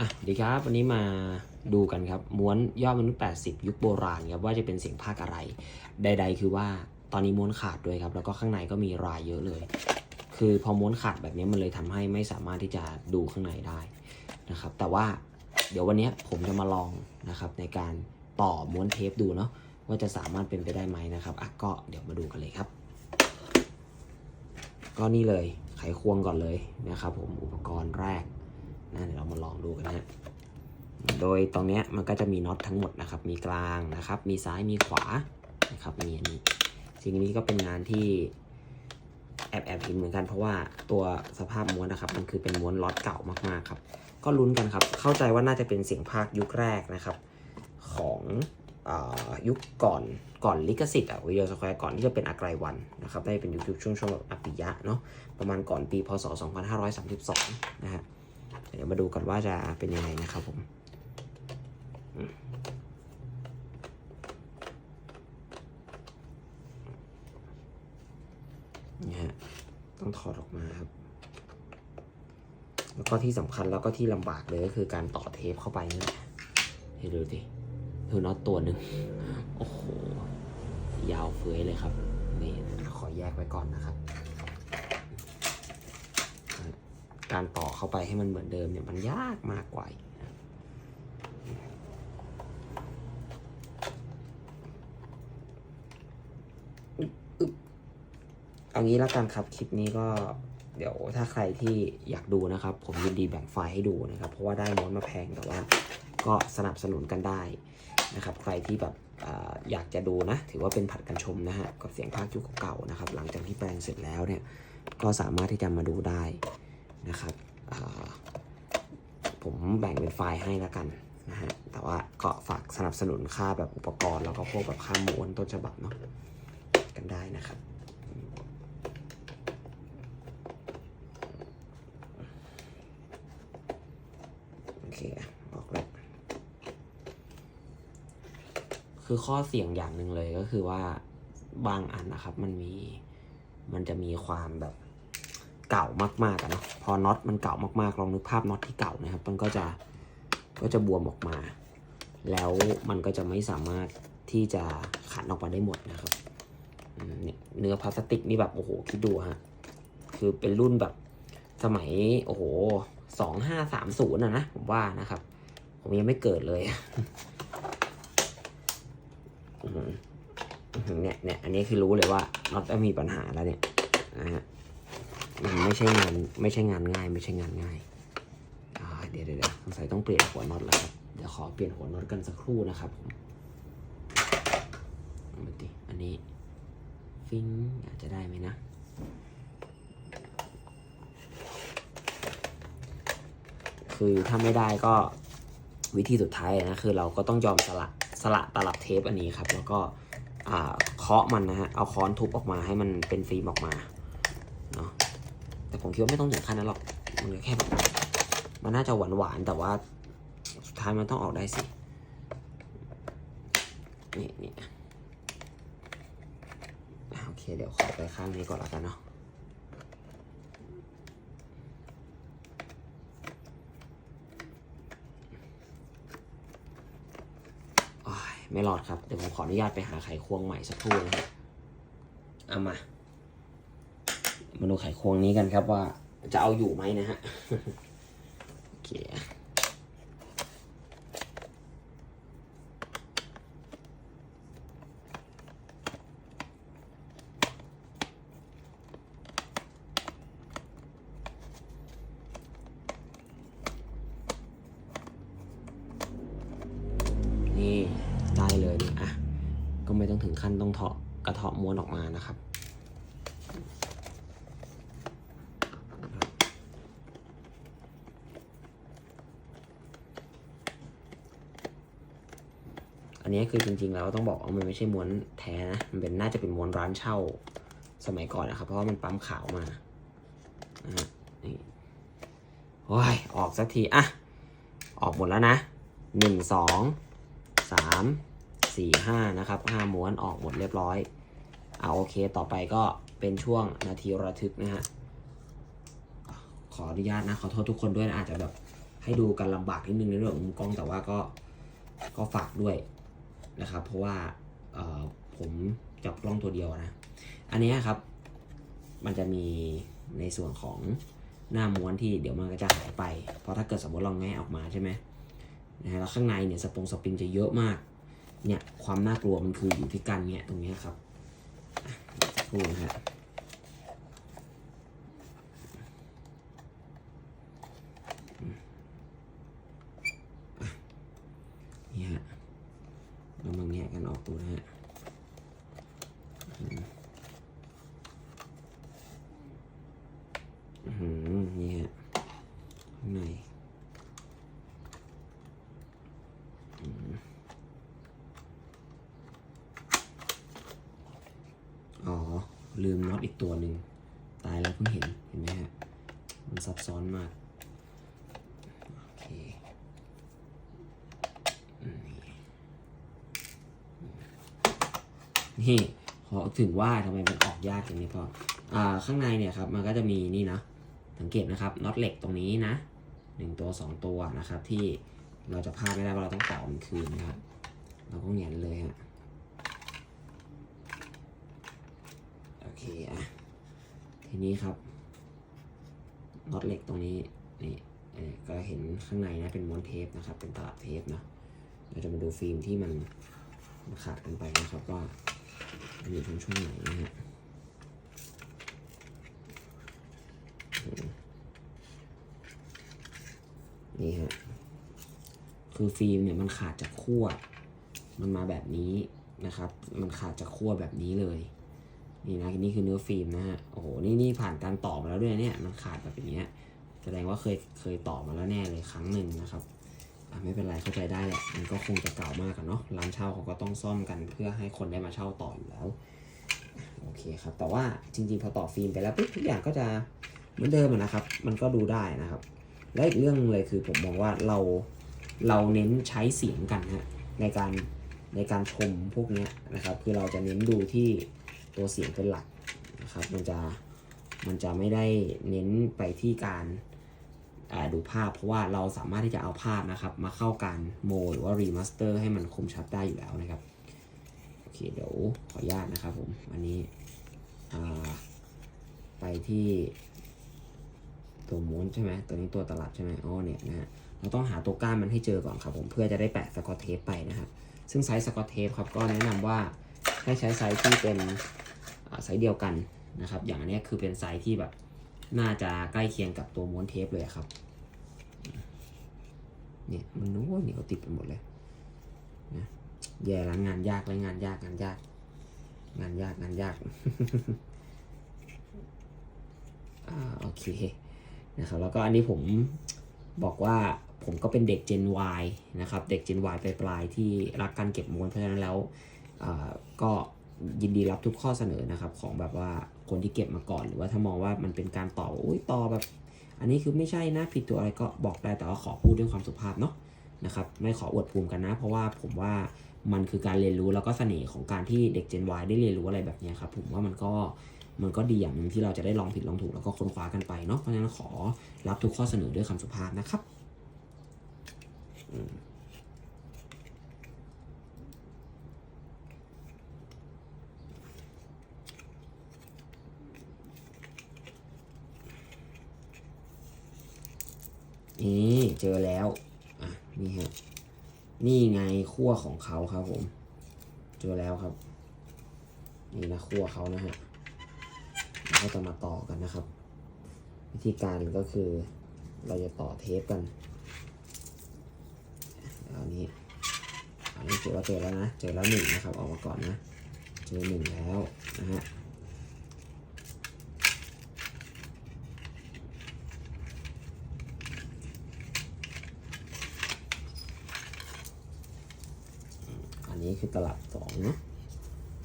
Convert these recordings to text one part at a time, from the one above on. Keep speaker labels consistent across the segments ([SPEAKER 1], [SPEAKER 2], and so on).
[SPEAKER 1] อะดีครับ วันนี้มาดูกันครับ ม้วนยอดมนุษย์ 80 ยุคโบราณครับ ว่าจะเป็นเสียงภาคอะไร ใด ๆ คือว่าตอนนี้ม้วนขาดด้วยครับ แล้วก็ข้างในก็มีรายเยอะเลย คือพอม้วนขาดแบบนี้มันเลยทำให้ไม่สามารถที่จะดูข้างในได้นะครับ แต่ว่าเดี๋ยววันนี้ผมจะมาลองนะครับ ในการต่อม้วนเทปดูเนาะว่าจะสามารถเป็นไปได้ไหมนะครับอะก็เดี๋ยวมาดูกันเลยครับ ก็นี่เลยไขควงก่อนเลยนะครับ ผมอุปกรณ์แรก นะเดี๋ยวเรามาลองดูกันนะฮะโดยตรงเนี้ยมันก็จะมีน็อตทั้งหมดนะครับ มีกลางนะครับ มีซ้ายมีขวานะครับมีอันนี้สิ่งนี้ก็เป็นงานที่แอบแอบเห็นเหมือนกันเพราะว่าตัวสภาพม้วนนะครับ มันคือเป็นม้วนล็อตเก่ามากๆครับ ก็ลุ้นกันครับ เข้าใจว่าน่าจะเป็นเสียงภาคยุคแรกนะครับ ของอยุคก่อนก่อนลิขสิทธิ์อะวิดีโอสแควร์ก่อนที่จะเป็นอักไรวันนะครับได้เป็นยุคยุคช่วงช่วงแบบอปิยะเนาะประมาณก่อนปีพศ 2532 นะฮะ เดี๋ยวมาดูกันว่าจะเป็นยังไงนะครับผมนี่ฮะต้องถอดออกมาครับ แล้วก็ที่สำคัญแล้วก็ที่ลำบากเลยก็คือการต่อเทปเข้าไปนี่แหละให้ดูดิคือน็อตตัวหนึ่งโอ้โห ยาวเฟ้ยเลยครับ นี่ขอแยกไว้ก่อนนะครับ การต่อเข้าไปให้มันเหมือนเดิมเนี่ยมันยากมากกว่าอีกนะอึ๊บอึ๊บเอางี้แล้วกันครับคลิปนี้ก็เดี๋ยวถ้าใครที่อยากดูนะครับ ผมยินดีแบ่งไฟล์ให้ดูนะครับ เพราะว่าได้ม้วนมาแพงแต่ว่าก็สนับสนุนกันได้นะครับ ใครที่แบบออยากจะดูนะ ถือว่าเป็นผัดกันชมนะฮะกับเสียงภาคยุคเก่าๆนะครับ หลังจากที่แปลงเสร็จแล้วเนี่ย ก็สามารถที่จะมาดูได้ นะครับผมแบ่งเป็นไฟล์ให้แล้วกันนะฮะแต่ว่าก็ฝากสนับสนุนค่าแบบอุปกรณ์ แล้วก็พวกแบบค่าม้วนต้นฉบับเนาะกันได้นะครับโอเคออกแล้วคือข้อเสี่ยงอย่างหนึ่งเลยก็คือว่าบางอันนะครับ มันมีมันจะมีความแบบ เก่ามากๆอะนะพอน็อตมันเก่ามากๆลองนึกภาพน็อตที่เก่านะครับ มันก็จะก็จะบวมออกมา แล้วมันก็จะไม่สามารถที่จะขันออกมาได้หมดนะครับเนื้อพลาสติกนี่แบบโอ้โหคิดดูฮะคือเป็นรุ่นแบบสมัยโอ้โหสองห้าสามศูนย์อะนะผมว่านะครับ ผมยังไม่เกิดเลยเนี่ยเนี่ยอันนี้คือรู้เลยว่าน็อตมีปัญหาแล้วเนี่ยนะฮะ มันไม่ใช่งานไม่ใช่งานง่าย ไม่ใช่งานง่ายเดี๋ยวเดี๋ยวสงสัยต้องเปลี่ยนหัวน็อตแล้วครับเดี๋ยวขอเปลี่ยนหัวน็อตกันสักครู่นะครับผมอามาดิอันนี้ฟิงอาจจะได้ไหมนะคือถ้าไม่ได้ก็วิธีสุดท้ายนะคือเราก็ต้องยอมสละสละตลับเทปอันนี้ครับ แล้วก็เคาะมันนะฮะเอาค้อนทุบออกมาให้มันเป็นฟิล์มออกมา แต่ผมคิดว่าไม่ต้องถึงขั้นนั้นหรอก มันก็แค่แบบมันน่าจะหวานหวานๆแต่ว่า สุดท้ายมันต้องออกได้สิ นี่นี่โอเค เดี๋ยวขอไปข้างนี้ก่อนแล้วกันเนาะไม่รอดครับ เดี๋ยวผมขออนุญาตไปหาไขควงใหม่สักครู่นะครับเอามา มาดูไขควงนี้กันครับว่าจะเอาอยู่ไหมนะฮะ โอเค นี่ได้เลยนี่อะ ก็ไม่ต้องถึงขั้นต้องเถาะกระเทาะม้วนออกมานะครับ อันนี้คือจริงๆแล้วต้องบอกว่ามันไม่ใช่ม้วนแท้นะ มันเป็นน่าจะเป็นม้วนร้านเช่าสมัยก่อนนะครับ เพราะว่ามันปั๊มขาวมานะฮะนี่โอ้ยออกสักที อะ ออกหมดแล้วนะหนึ่งสองสามสี่ห้านะครับห้าม้วนออกหมดเรียบร้อยเอาโอเค ต่อไปก็เป็นช่วงนาทีระทึกนะฮะ ขออนุญาตนะ ขอโทษทุกคนด้วยนะ อาจจะแบบให้ดูกันลำบากนิดนึงในเรื่องของมุมกล้องแต่ว่าก็ก็ฝากด้วย นะครับ เพราะว่าผมจับกล้องตัวเดียวนะ อันนี้ครับ มันจะมีในส่วนของหน้าม้วนที่เดี๋ยวมันก็จะหายไป เพราะถ้าเกิดสมมติเราแงะออกมาใช่ไหมนะฮะแล้วข้างในเนี่ยสปงสปริงจะเยอะมาก เนี่ยความน่ากลัวมันคืออยู่ที่การแงะตรงนี้ครับอะสักครู่นะฮะอืมอะนี่ฮะเรามาแงะกันออกตัวนะฮะ อื้อหือนี่ฮะข้างในอืมอ๋อ ลืมน็อตอีกตัวหนึ่ง ตายแล้วเพิ่งเห็น เห็นไหมฮะ มันซับซ้อนมาก โอเคอืมนี่ขอ ถึงว่าทำไมมันออกยากอย่างนี้เพราะอ่าข้างในเนี่ยครับมันก็จะมีนี่นะสังเกตนะครับน็อตเหล็กตรงนี้นะหนึ่งตัวสองตัวนะครับ ที่เราจะพลาดไม่ได้ว่าเราต้องต่อมันคืนนะครับ เราก็แหงนเลยฮะโอเคอะทีนี้ครับน็อตเหล็กตรงนี้นี่เอ่ก็เห็นข้างในนะเป็นม้วนเทปนะครับ เป็นตลับเทปนะเราจะมาดูฟิล์มที่มันขาดกันไปนะครับว่า อยู่ตรงช่วงไหนนะฮะนี่ฮะคือฟิล์มเนี่ยมันขาดจากขั้วมันมาแบบนี้นะครับ มันขาดจากขั้วแบบนี้เลย นี่นะนี่คือเนื้อฟิล์มนะฮะโอ้โหนี่นี่ผ่านการต่อมาแล้วด้วยเนี่ย มันขาดแบบอย่างเงี้ยแสดงว่าเคยเคยต่อมาแล้วแน่เลยครั้งหนึ่งนะครับ ไม่เป็นไรเข้าใจได้แหละมันก็คงจะเก่ามากอะเนาะร้านเช่าเขาก็ต้องซ่อมกันเพื่อให้คนได้มาเช่าต่ออยู่แล้วโอเคครับแต่ว่าจริงๆพอต่อฟิล์มไปแล้วปุ๊บทุกอย่างก็จะเหมือนเดิมนะครับ มันก็ดูได้นะครับ และอีกเรื่องเลยคือผมมองว่าเราเราเน้นใช้เสียงกันฮะในการในการชมพวกนี้นะครับ คือเราจะเน้นดูที่ตัวเสียงเป็นหลักนะครับ มันจะมันจะไม่ได้เน้นไปที่การ ดูภาพเพราะว่าเราสามารถที่จะเอาภาพนะครับ มาเข้าการโม หรือว่ารีมาสเตอร์ให้มันคมชัดได้อยู่แล้วนะครับโอเคเดี๋ยวขออนุญาตนะครับผม อันนี้ไปที่ตัวม้วนใช่ไหมตัวนี้ตัวตลับใช่ไหมอ๋อเนี่ยนะฮะเราต้องหาตัวก้านมันให้เจอก่อนครับผมเพื่อจะได้แปะสกอตเทปไปนะครับซึ่งไซส์สกอตเทปครับก็แนะนำว่าให้ใช้ไซส์ที่เป็นไซส์เดียวกันนะครับ อย่างอันนี้คือเป็นไซส์ที่แบบ น่าจะใกล้เคียงกับตัวม้วนเทปเลยครับเนี่ยมันนู้นเหนียวติดไปหมดเลยนะแย่แล้วงานยากแล้งานยากงานยาก งานยากงานยากอ่าโอเคนะครับแล้วก็อันนี้ผมบอกว่าผมก็เป็นเด็ก Gen Y นะครับ เด็ก Gen Y ปลายๆที่รักการเก็บม้วนเพราะฉะนั้นแล้วก็ยินดีรับทุกข้อเสนอนะครับของแบบว่า คนที่เก็บมาก่อน หรือว่าถ้ามองว่ามันเป็นการต่ออุ้ยต่อแบบ อันนี้คือไม่ใช่นะผิดตัวอะไรก็บอกได้แต่ว่าขอพูดด้วยความสุภาพเนาะนะครับไม่ขออวดภูมิกันนะ เพราะว่าผมว่ามันคือการเรียนรู้แล้วก็เสน่ห์ของการที่เด็ก Gen Y ได้เรียนรู้อะไรแบบนี้ครับผมว่ามันก็มันก็ดีอย่างหนึ่งที่เราจะได้ลองผิดลองถูกแล้วก็ค้นคว้ากันไปเนาะเพราะฉะนั้นขอรับทุกข้อเสนอด้วยคำสุภาพนะครับ นี่เจอแล้ว อะ นี่ฮะ นี่ไงขั้วของเขาครับผม เจอแล้วครับ นี่นะขั้วเขานะฮะเราก็จะมาต่อกันนะครับ วิธีการก็คือเราจะต่อเทปกันเอาอันนี้อันนี้ถือว่าเจอแล้วนะ เจอแล้วหนึ่งนะครับ ออกมาก่อนนะ เจอหนึ่งแล้วนะฮะ อันนี้ คือตลับสองเนาะ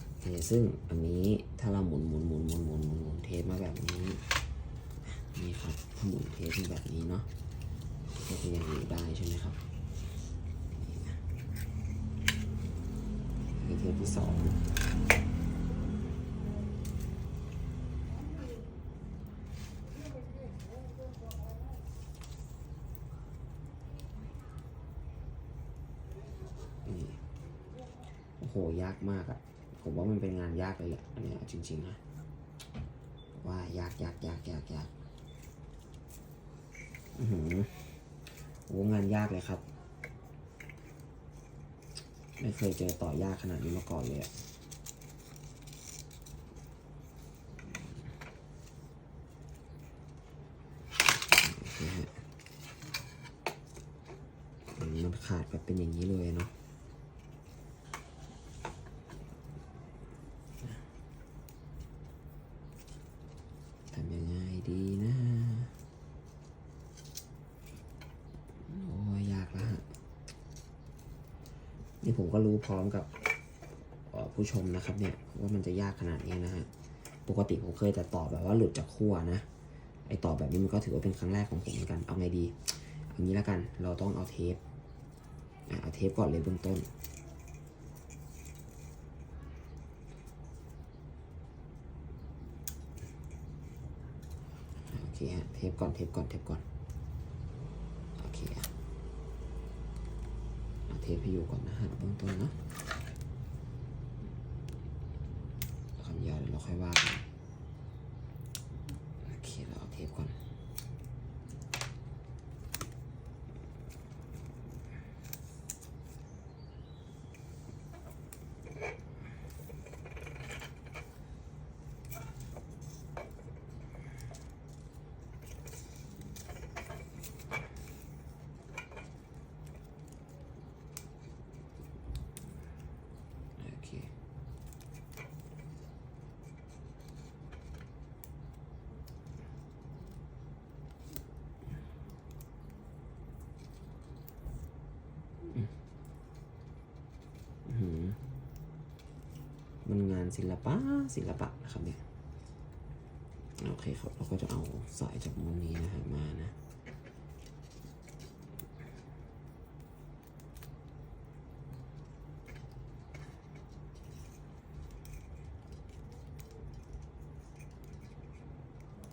[SPEAKER 1] โอเคซึ่งอันนี้ถ้าเราหมุนหมุนหมุนหมุนหมุนหมุนหมุนเทปมาแบบนี้นี่ครับถ้าหมุนเทปเป็นแบบนี้เนาะก็จะยังอยู่ได้ใช่ไหมครับเทปที่สอง โหยากมากอะผมว่ามันเป็นงานยากเลยแหละอันเนี้ยจริงๆนะว่ายากยากยากยากยากอือหือโอ้งานยากเลยครับ ไม่เคยเจอต่อยากขนาดนี้มาก่อนเลยอะมันขาดแบบเป็นอย่างนี้เลยเนาะ ทำยังไง ดีนะโอ้ยยากล้วฮะ นี่ผมก็รู้พร้อมกับผู้ชมนะครับเนี่ย ว่ามันจะยากขนาดนี้นะฮะ ปกติผมเคยแต่ตอบแบบว่าหลุดจากขั้วนะ ไอตอบแบบนี้มันก็ถือว่าเป็นครั้งแรกของผมเหมือนกัน เอาไงดี เอางี้แล้วกัน เราต้องเอาเทป เอาเทปก่อนเลยเบื้องต้น โอเคฮะ เทปก่อนเทปก่อนเทปก่อนโอเคอะเอาเทปให้อยู่ก่อนนะฮะเบื้องต้นเนาะคำยาวเดี๋ยวเราค่อยว่ากันโอเคเราเอาเทปก่อน โอเค อื้อหือมัน งานศิลปะศิลปะนะครับเนี่ยโอเคครับเราก็จะเอาสายจากมุมนี้นะฮะมานะ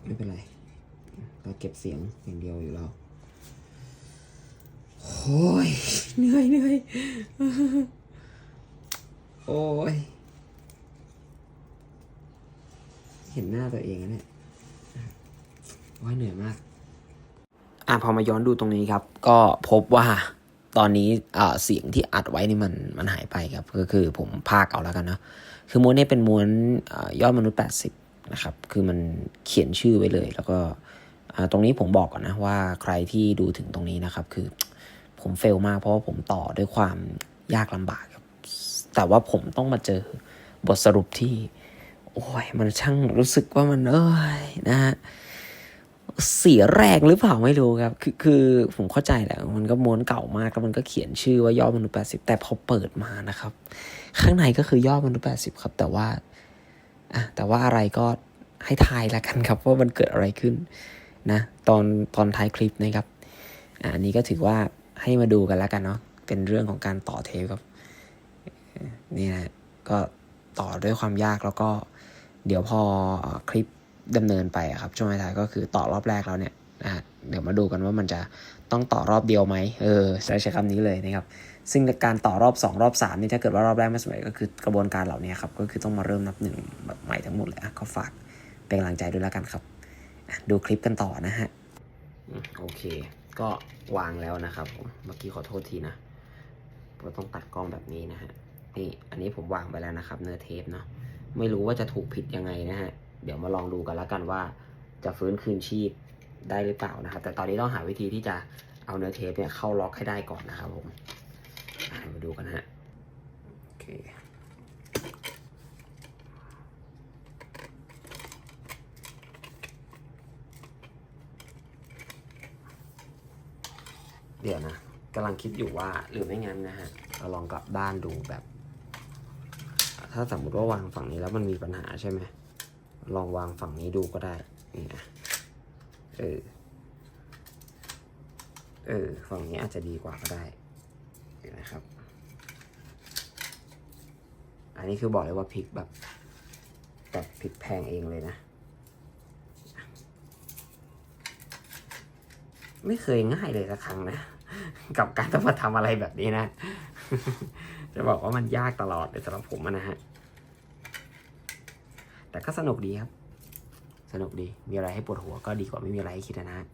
[SPEAKER 1] ไม่เป็นไรเราเก็บเสียงอย่างเดียวอยู่แล้วโอ้ยเหนื่อยเหนื่อยโอ้ย เห็นหน้าตัวเองอะเนี่ยโอ้ยเหนื่อยมาก อะพอมาย้อนดูตรงนี้ครับ ก็พบว่าตอนนี้อ่าเสียงที่อัดไว้นี่มันมันหายไปครับ ก็คือผมพากเอาแล้วกันเนาะคือม้วนนี้เป็นม้วนอยอดมนุษย์ 80 นะครับ คือมันเขียนชื่อไว้เลย แล้วก็อ่าตรงนี้ผมบอกก่อนนะว่าใครที่ดูถึงตรงนี้นะครับ คือผมเฟลมากเพราะว่าผมต่อด้วยความยากลำบากครับ แต่ว่าผมต้องมาเจอบทสรุปที่ โอ้ยมันช่างรู้สึกว่ามันเอ้ยนะฮะเสียแรงหรือเปล่าไม่รู้ครับ คือคือผมเข้าใจแหละมันก็ม้วนเก่ามากแล้วมันก็เขียนชื่อว่ายอดมนุษย์80แต่พอเปิดมานะครับ ข้างในก็คือยอดมนุษย์80ครับ แต่ว่าอะแต่ว่าอะไรก็ให้ทายละกันครับ ว่ามันเกิดอะไรขึ้นนะตอนตอนท้ายคลิปนะครับอันนี้ก็ถือว่าให้มาดูกันแล้วกันเนาะเป็นเรื่องของการต่อเทปครับนี่นะก็ต่อด้วยความยากแล้วก็ เดี๋ยวพอคลิปดำเนินไปครับช่วงท้ายก็คือต่อรอบแรกแล้วเนี่ยนะเดี๋ยวมาดูกันว่ามันจะต้องต่อรอบเดียวไหมเออใช้ใช้คำนี้เลยนะครับ ซึ่งการต่อรอบ 2 รอบ3นี่ถ้าเกิดว่ารอบแรกไม่สำเร็จก็คือกระบวนการเหล่านี้ครับก็คือต้องมาเริ่มนับหนึ่งแบบใหม่ทั้งหมดเลยอะก็ฝากเป็นกำลังใจด้วยแล้วกันครับ ดูคลิปกันต่อนะฮะโอเค ก็วางแล้วนะครับผมเมื่อกี้ขอโทษทีนะก็ต้องตัดกล้องแบบนี้นะฮะนี่อันนี้ผมวางไปแล้วนะครับ เนื้อเทปเนาะ ไม่รู้ว่าจะถูกผิดยังไงนะฮะ เดี๋ยวมาลองดูกันแล้วกันว่า จะฟื้นคืนชีพได้หรือเปล่านะครับ แต่ตอนนี้ต้องหาวิธีที่จะเอาเนื้อเทปเนี่ยเข้าล็อกให้ได้ก่อนนะครับผมอะมาดูกันนะฮะ โอเคเดี๋ยวนะกำลังคิดอยู่ว่าหรือไม่งั้นนะฮะเราลองกลับบ้านดูแบบ ถ้าสมมติว่าวางฝั่งนี้แล้วมันมีปัญหาใช่ไหมลองวางฝั่งนี้ดูก็ได้นี่นะเออเออฝั่งนี้อาจจะดีกว่าก็ได้เห็นะครับ อันนี้คือบอกเลยว่าพริกแบบแต่พริกแพงเองเลยนะ ไม่เคยง่ายเลยสักครั้งนะ กับการต้องมาทำอะไรแบบนี้นะ จะบอกว่ามันยากตลอดเลยสำหรับผมนะฮะ แต่ก็สนุกดีครับ สนุกดี มีอะไรให้ปวดหัวก็ดีกว่าไม่มีอะไรให้คิดนะฮะ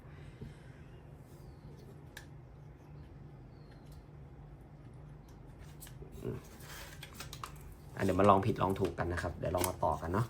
[SPEAKER 1] เดี๋ยวมาลองผิดลองถูกกันนะครับ เดี๋ยวลองมาต่อกันเนาะ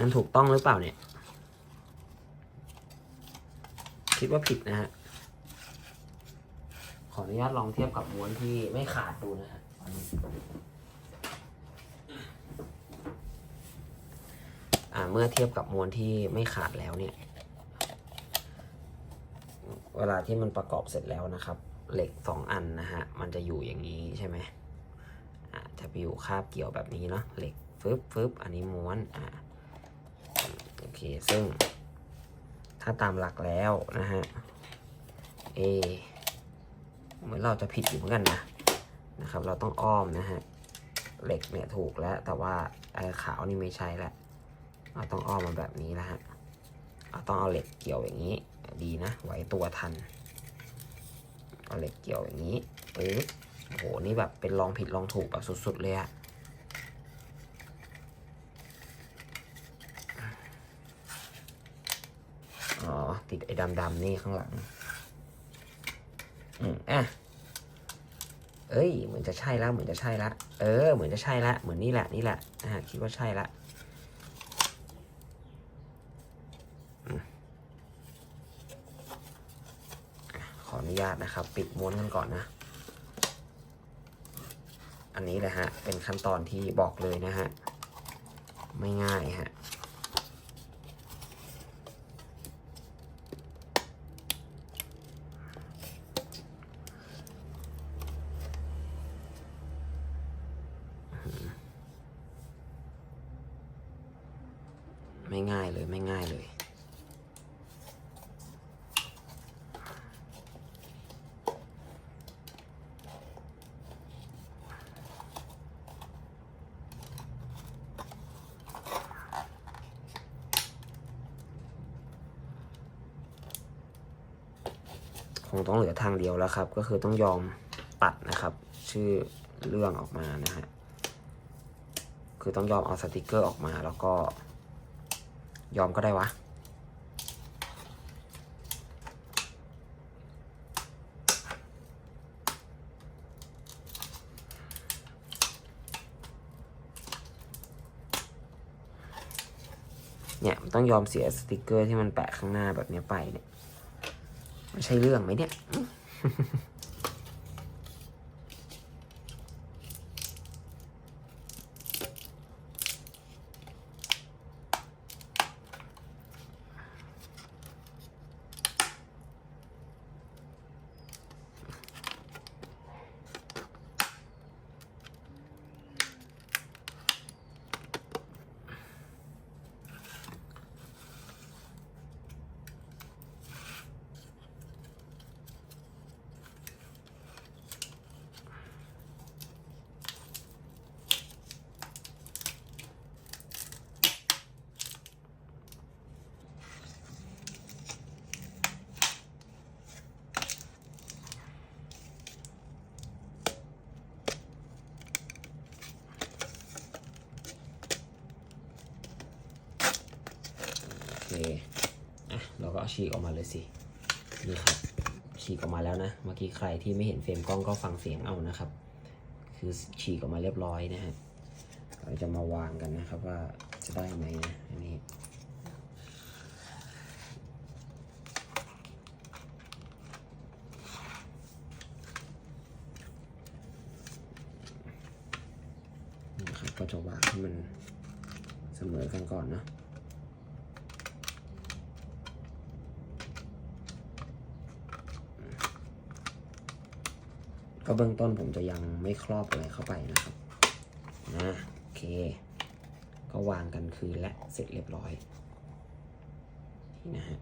[SPEAKER 1] นั่นถูกต้องหรือเปล่าเนี่ย คิดว่าผิดนะฮะ ขออนุญาตลองเทียบกับม้วนที่ไม่ขาดดูนะฮะอ่าเมื่อเทียบกับม้วนที่ไม่ขาดแล้วเนี่ย เวลาที่มันประกอบเสร็จแล้วนะครับ เหล็กสองอันนะฮะ มันจะอยู่อย่างนี้ใช่ไหมอ่าจะไปอยู่คาบเกี่ยวแบบนี้เนาะ เหล็กฟึบฟึบอันนี้ม้วน อ่า เคซึ่ง ถ้าตามหลักแล้วนะฮะเอเหมือนเราจะผิดอยู่เหมือนกันนะนะครับ เราต้องอ้อมนะฮะเหล็กเนี่ยถูกแล้ว แต่ว่าไอ้ขาวนี่ไม่ใช่แล้วเราต้องอ้อมมาแบบนี้นะฮะเราต้องเอาเหล็กเกี่ยวอย่างนี้ ดีนะไหวตัวทันเอาเหล็กเกี่ยวอย่างนี้ปึ๊บโอ้โหนี่แบบเป็นลองผิดลองถูกแบบสุดๆเลยอะ อ๋อ ติดไอ้ดำๆนี่ข้างหลัง อืมอะเอ้ย เหมือนจะใช่แล้วเหมือนจะใช่ละ เออ เหมือนจะใช่ละ เหมือนนี่แหละ นี่แหละนะฮะคิดว่าใช่ละอืมอะขออนุญาตนะครับ ปิดม้วนกันก่อนนะ อันนี้แหละฮะ เป็นขั้นตอนที่บอกเลยนะฮะ ไม่ง่ายฮะ ไม่ง่ายเลยไม่ง่ายเลย คงต้องเหลือทางเดียวแล้วครับ ก็คือต้องยอมตัดนะครับ ชื่อเรื่องออกมานะฮะคือต้องยอมเอาสติกเกอร์ออกมาแล้วก็ ยอมก็ได้วะ เนี่ยต้องยอมเสียสติกเกอร์ที่มันแปะข้างหน้าแบบนี้ไปเนี่ยมันใช่เรื่องไหมเนี่ย เคอะเราก็ฉีกออกมาเลยสินี่ครับฉีกออกมาแล้วนะ เมื่อกี้ใครที่ไม่เห็นเฟรมกล้องก็ฟังเสียงเอานะครับ คือฉีกออกมาเรียบร้อยนะฮะเราจะมาวางกันนะครับว่าจะได้ไหมนะอันนี้ โก็จะวางให้มันเสมอกันก่อนเนาะก็ เบื้องต้นผมจะยังไม่ครอบอะไรเข้าไปนะครับนะโอเค ก็วางกันคืนและเสร็จเรียบร้อยนี่นะฮะ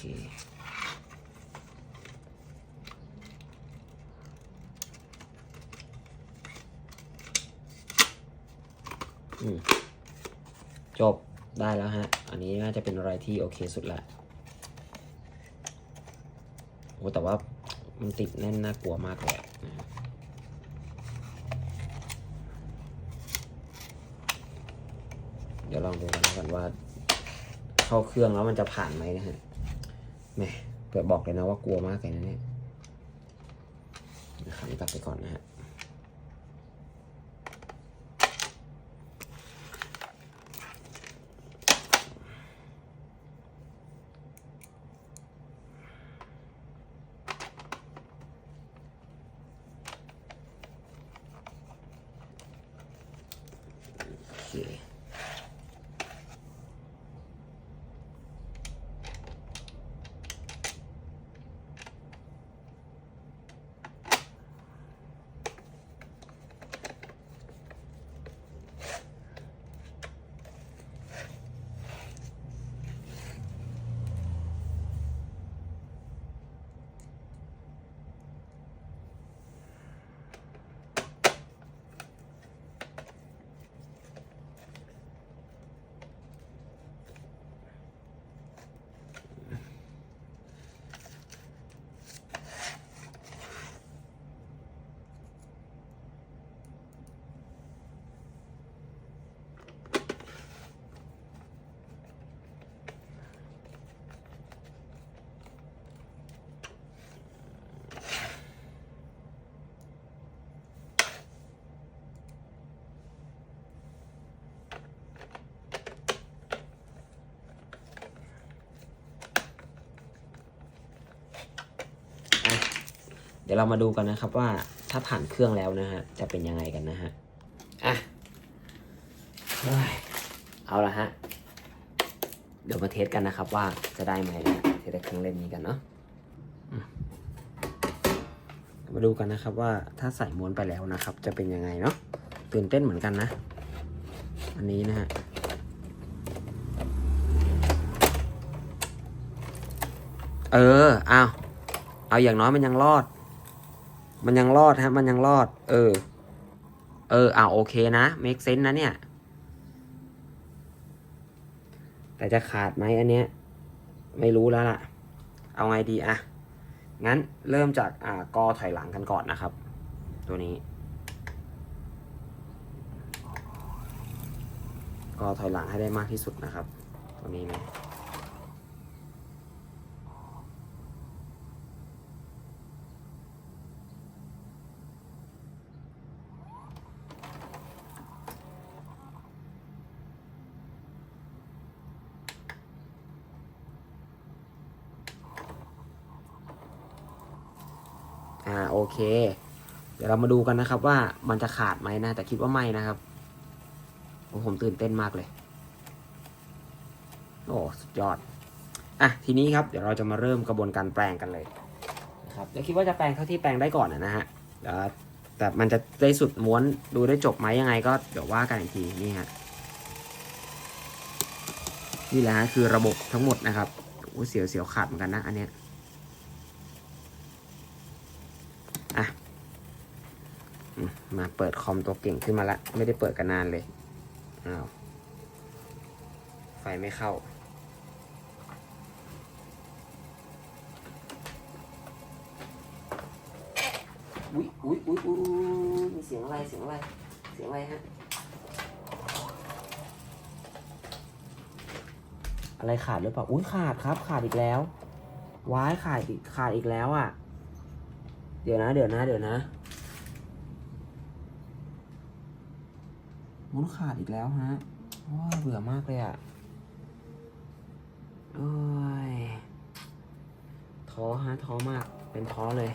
[SPEAKER 1] จบได้แล้วฮะ อันนี้น่าจะเป็นอะไรที่โอเคสุดละโอ้แต่ว่ามันติดแน่นน่ากลัวมากเลยอะเดี๋ยวลองดูกันกันว่า เข้าเครื่องแล้วมันจะผ่านไหมนะฮะ แหม่เปิดบอกเลยนะว่ากลัวมากเลยนะเนี่ยขันกลับไปก่อนนะฮะโอเค ดี๋ยวเรามาดูกันนะครับว่าถ้าผ่านเครื่องแล้วนะฮะจะเป็นยังไงกันนะฮะอะเอาละฮะเดี๋ยวมาเทสกันนะครับว่าจะได้ไหมนะเทสเครื่องเล่นนี้กันเนาะมมาดูกันนะครับว่าถ้าใส่ม้วนไปแล้วนะครับ จะเป็นยังไงเนาะตื่นเต้นเหมือนกันนะ อันนี้นะฮะเออเอาเอาอย่างน้อยมันยังรอด มันยังรอดฮะ มันยังรอด เออ เอออ่าโอเคนะ make sense นะเนี่ย แต่จะขาดไหมอันเนี้ย ไม่รู้แล้วล่ะ เอาไงดีอะงั้นเริ่มจากอ่ากอถอยหลังกันก่อนนะครับ ตัวนี้ก็ถอยหลังให้ได้มากที่สุดนะครับ ตัวนี้นะ เคเดี๋ยวเรามาดูกันนะครับว่ามันจะขาดไหมนะ แต่คิดว่าไม่นะครับโอ้ผมตื่นเต้นมากเลย โอ้สุดยอด อะทีนี้ครับเดี๋ยวเราจะมาเริ่มกระบวนการแปลงกันเลยนะครับเดี๋ยวคิดว่าจะแปลงเท่าที่แปลงได้ก่อนนะฮะเดี๋ยวแต่มันจะได้สุดม้วนดูได้จบไหมยังไงก็เดี๋ยวว่ากันอีกทีนี่ฮะนี่แหละฮะคือระบบทั้งหมดนะครับโอ้เสียวเสียวขาดเหมือนกันนะอันเนี้ย อื มาเปิดคอมตัวเก่งขึ้นมาละ ไม่ได้เปิดกันนานเลย อ้าว ไฟไม่เข้าอุ๊ยอุ๊ยอุ๊ยอุ๊ยอุ๊ยมีเสียงอะไร เสียงอะไร เสียงอะไรฮะ อะไรขาดหรือเปล่า อุ้ยขาดครับ ขาดอีกแล้ว ว้ายขาดอีกขาดอีกแล้วอะ เดี๋ยวนะ เดี๋ยวนะ เดี๋ยวนะ มุนขาดอีกแล้วฮะว้าเบื่อมากเลยอะ่ะโอ้ยท้อฮะท้อมากเป็นท้อเลย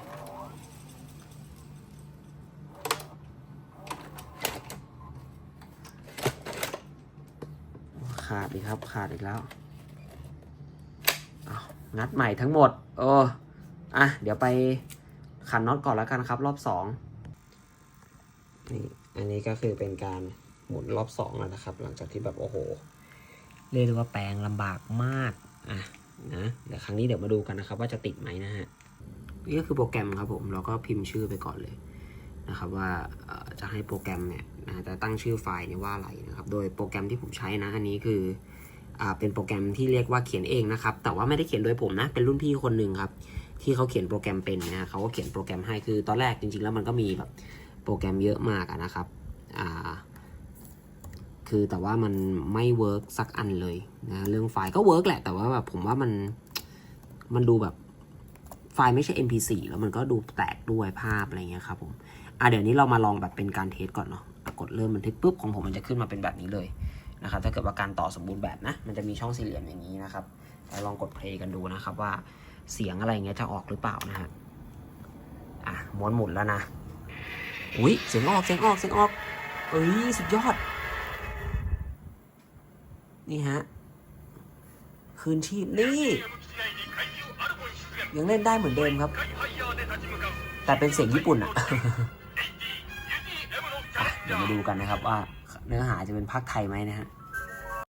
[SPEAKER 1] ขาดอีกครับ ขาดอีกแล้วเอางัดใหม่ทั้งหมดเอออะ เดี๋ยวไปขันน็อตก่อนแล้วกันครับ รอบสองนี่ อันนี้ก็คือเป็นการ หมุนรอบสองแล้วนะครับ หลังจากที่แบบโอ้โห เรียกได้ว่าแปลงลำบากมากอะนะเดี๋ยวครั้งนี้เดี๋ยวมาดูกันนะครับว่าจะติดไหมนะฮะนี่ก็คือโปรแกรมครับผมเราก็พิมพ์ชื่อไปก่อนเลยนะครับว่าจะให้โปรแกรมเนี่ยนะจะตั้งชื่อไฟล์เนี่ยว่าอะไรนะครับโดยโปรแกรมที่ผมใช้นะอันนี้คืออเป็นโปรแกรมที่เรียกว่าเขียนเองนะครับ แต่ว่าไม่ได้เขียนโดยผมนะ เป็นรุ่นพี่คนหนึ่งครับ ที่เขาเขียนโปรแกรมเป็นนะฮะเขาก็เขียนโปรแกรมให้คือตอนแรกจริงๆ แล้วมันก็มีแบบโปรแกรมเยอะมากนะครับอ่า คือแต่ว่ามันไม่เวิร์กสักอันเลยนะเรื่องไฟล์ก็เวิร์กแหละแต่ว่าแบบผมว่ามันมันดูแบบไฟล์ไม่ใช่ mp4 แล้วมันก็ดูแตกด้วยภาพอะไรเงี้ยครับผมอะเดี๋ยวนี้เรามาลองแบบเป็นการเทสก่อนเนาะะกดเริ่มบันทึกปุ๊บของผมมันจะขึ้นมาเป็นแบบนี้เลยนะครับถ้าเกิดว่าการต่อสมบูรณ์แบบนะ มันจะมีช่องสี่เหลี่ยมอย่างนี้นะครับเราลองกดเพลย์กันดูนะครับว่าเสียงอะไรเงี้ยจะออกหรือเปล่านะฮะอะม้วนหมุนแล้วนะอุ้ยเสียงออกเสียงออกเสียงออกเอ้ยสุดยอด นี่ฮะ คืนชีพนี่ ยังเล่นได้เหมือนเดิมครับ แต่เป็นเสียงญี่ปุ่นอะอะเดี๋ยวมาดูกันนะครับว่าเนื้อหาจะเป็นภาคไทยไหมนะฮะ